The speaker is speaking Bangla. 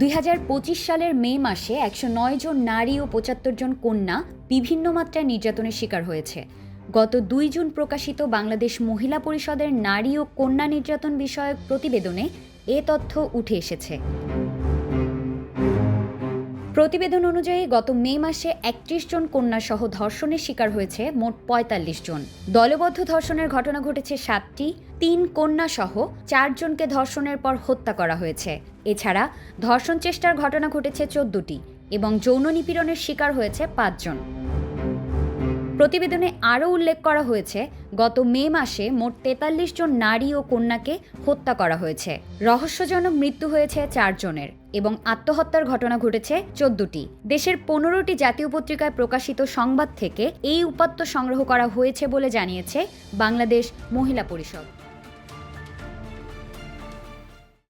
দুই হাজার পঁচিশ সালের মে মাসে একশো নয় জন নারী ও পঁচাত্তর জন কন্যা বিভিন্ন মাত্রায় নির্যাতনের শিকার হয়েছে। গত দুই জুন প্রকাশিত বাংলাদেশ মহিলা পরিষদের নারী ও কন্যা নির্যাতন বিষয়ক প্রতিবেদনে এ তথ্য উঠে এসেছে। প্রতিবেদন অনুযায়ী, গত মে মাসে একত্রিশ জন কন্যা সহ ধর্ষণের শিকার হয়েছে মোট পঁয়তাল্লিশ জন। দলবদ্ধ ধর্ষণের ঘটনা ঘটেছে সাতটি, তিন কন্যা সহ চারজনকে ধর্ষণের পর হত্যা করা হয়েছে। এছাড়া ধর্ষণ চেষ্টার ঘটনা ঘটেছে চোদ্দটি এবং যৌন নিপীড়নের শিকার হয়েছে পাঁচজন প্রতিবেদনে আরও উল্লেখ করা হয়েছে, গত মে মাসে মোট তেতাল্লিশ জন নারী ও কন্যাকে হত্যা করা হয়েছে। রহস্যজনক মৃত্যু হয়েছে চারজনের এবং আত্মহত্যার ঘটনা ঘটেছে চোদ্দটি। দেশের পনেরোটি জাতীয় পত্রিকায় প্রকাশিত সংবাদ থেকে এই উপাত্ত সংগ্রহ করা হয়েছে বলে জানিয়েছে বাংলাদেশ মহিলা পরিষদ।